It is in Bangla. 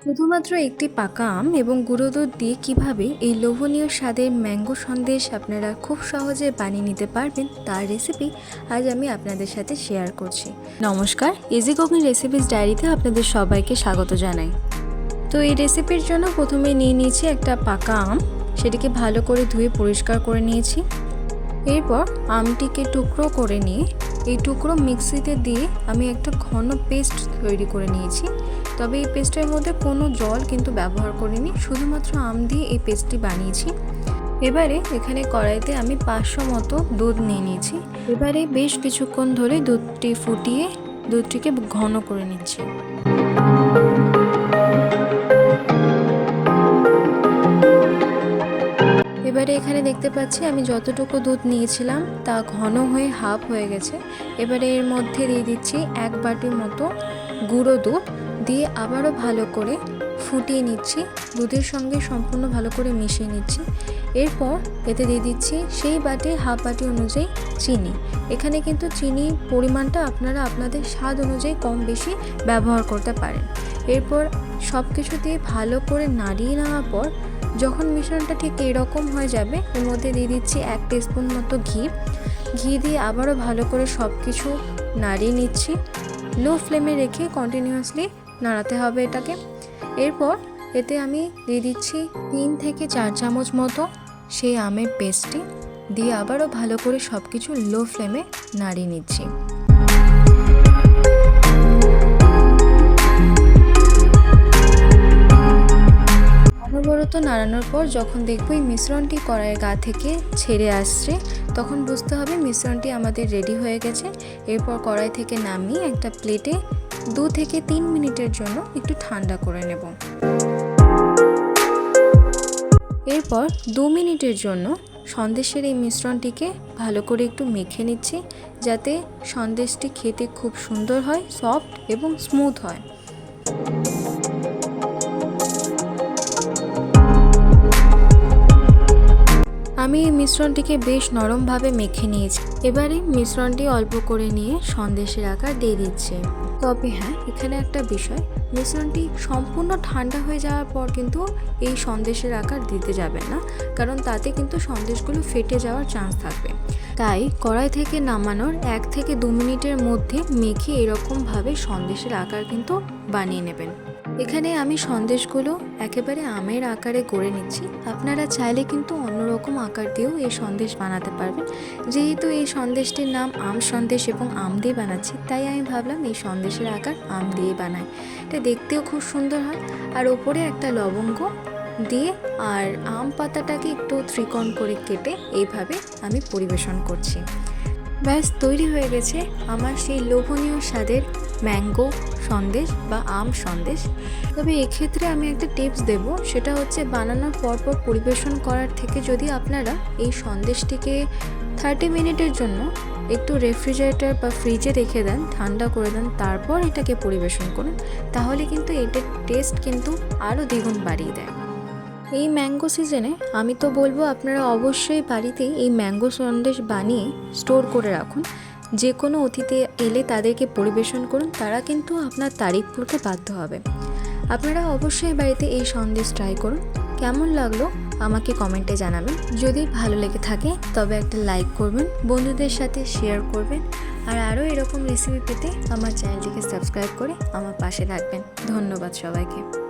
শুধুমাত্র একটি পাকা আম এবং গুঁড়ো দুধ দিয়ে কীভাবে এই লোভনীয় স্বাদের ম্যাঙ্গো সন্দেশ আপনারা খুব সহজে বানিয়ে নিতে পারবেন, তার রেসিপি আজ আমি আপনাদের সাথে শেয়ার করছি। নমস্কার ইজি কুকিং রেসিপিস ডায়েরিতে আপনাদের সবাইকে স্বাগত জানাই। তো এই রেসিপির জন্য প্রথমে নিয়ে নিয়েছি একটা পাকা আম, সেটিকে ভালো করে ধুয়ে পরিষ্কার করে নিয়েছি। এরপর আমটিকে টুকরো করে নিয়ে, এই টুকরো মিক্সিতে দিয়ে আমি একটা ঘন পেস্ট তৈরি করে নিয়েছি। তবে এই পেস্টের মধ্যে কোনো জল কিন্তু ব্যবহার করিনি, শুধুমাত্র আম দিয়ে এই পেস্টটি বানিয়েছি। এবারে এখানে কড়াইতে আমি পাঁচশো মতো দুধ নিয়ে নিয়েছি। এবারে বেশ কিছুক্ষণ ধরে দুধটি ফুটিয়ে দুধটিকে ঘন করে নিচ্ছি। এবারে এখানে দেখতে পাচ্ছি আমি যতটুকু দুধ নিয়েছিলাম তা ঘন হয়ে হাফ হয়ে গেছে। এবারে এর মধ্যে দিয়ে দিচ্ছি এক বাটির মতো গুঁড়ো দুধ। দিয়ে আবারও ভালো করে ফুটিয়ে নিচ্ছি। দুধের সঙ্গে সম্পূর্ণ ভালো করে মিশিয়ে নিচ্ছি। এরপর এতে দিয়ে দিচ্ছি সেই বাটি হাফ বাটি অনুযায়ী চিনি। এখানে কিন্তু চিনির পরিমাণটা আপনারা আপনাদের স্বাদ অনুযায়ী কম বেশি ব্যবহার করতে পারেন। এরপর সব কিছু দিয়ে ভালো করে নাড়িয়ে নেওয়ার পর যখন মিশ্রণটা ঠিক এরকম হয়ে যাবে, এর মধ্যে দিয়ে দিচ্ছি এক টিস্পুন মতো ঘি। ঘি দিয়ে আবারও ভালো করে সব কিছু নাড়িয়ে নিচ্ছি। লো ফ্লেমে রেখে কন্টিনিউয়াসলি নাড়াতে হবে এটাকে। এরপর এতে আমি দিয়ে দিচ্ছি তিন থেকে চার চামচ মতো সেই আমের পেস্টটি। দিয়ে আবারও ভালো করে সব কিছু লো ফ্লেমে নাড়িয়ে নিচ্ছি। অনবরত নাড়ানোর পর যখন দেখব এই মিশ্রণটি কড়াইয়ের গা থেকে ছেড়ে আসছে, তখন বুঝতে হবে মিশ্রণটি আমাদের রেডি হয়ে গেছে। এরপর কড়াই থেকে নামিয়ে একটা প্লেটে দু থেকে তিন মিনিটের জন্য একটু ঠান্ডা করে নেব। এরপর দু মিনিটের জন্য সন্দেশের এই মিশ্রণটিকে ভালো করে একটু মেখে নিচ্ছি, যাতে সন্দেশটি খেতে খুব সুন্দর হয়, সফট এবং স্মুথ হয়। আমি এই মিশ্রণটিকে বেশ নরমভাবে মেখে নিয়েছি। এবারে মিশ্রণটি অল্প করে নিয়ে সন্দেশের আকার দিয়ে দিচ্ছে। তবে হ্যাঁ এখানে একটা বিষয়, মিশ্রণটি সম্পূর্ণ ঠান্ডা হয়ে যাওয়ার পর কিন্তু এই সন্দেশের আকার দিতে যাবেন না, কারণ তাতে কিন্তু সন্দেশগুলো ফেটে যাওয়ার চান্স থাকবে। তাই কড়াই থেকে নামানোর এক থেকে দু মিনিটের মধ্যে মেখে এরকমভাবে সন্দেশের আকার কিন্তু বানিয়ে নেবেন। এখানে আমি সন্দেশগুলো একেবারে আমের আকারে গড়ে নিচ্ছি। আপনারা চাইলে কিন্তু অন্যরকম আকার দিয়েও এই সন্দেশ বানাতে পারবেন। যেহেতু এই সন্দেশটির নাম আম সন্দেশ এবং আম দিয়ে বানাচ্ছি, তাই আমি ভাবলাম এই সন্দেশের আকার আম দিয়ে বানাই। এটা দেখতেও খুব সুন্দর হয়। আর ওপরে একটা লবঙ্গ দিয়ে আর আম পাতাটাকে একটু ত্রিকোণ করে কেটে এইভাবে আমি পরিবেশন করছি। ব্যাস, তৈরি হয়ে গেছে আমার সেই লোভনীয় স্বাদের ম্যাঙ্গো সন্দেশ বা আম সন্দেশ। তবে এক্ষেত্রে আমি একটা টিপস দেব, সেটা হচ্ছে বানানোর পরপর পরিবেশন করার থেকে যদি আপনারা এই সন্দেশটিকে থার্টি মিনিটের জন্য একটু রেফ্রিজারেটর বা ফ্রিজে রেখে দেন, ঠান্ডা করে দেন, তারপর এটাকে পরিবেশন করুন, তাহলে কিন্তু এটার টেস্ট কিন্তু আরও দ্বিগুণ বাড়িয়ে দেয়। এই ম্যাঙ্গো সিজনে আমি তো বলব আপনারা অবশ্যই বাড়িতে এই ম্যাঙ্গো সন্দেশ বানিয়ে স্টোর করে রাখুন। যে কোনো অতিথি এলে তাদেরকে পরিবেশন করুন, তারা কিন্তু আপনার তারিফ করতে বাধ্য হবে। আপনারা অবশ্যই বাড়িতে এই সন্দেশ ট্রাই করুন। কেমন লাগল আমাকে কমেন্টে জানাবেন। যদি ভালো লেগে থাকে, তবে একটা লাইক করবেন, বন্ধুদের সাথে শেয়ার করবেন, আর আরও এরকম রেসিপি পেতে আমার চ্যানেলটিকে সাবস্ক্রাইব করে আমার পাশে থাকবেন। ধন্যবাদ সবাইকে।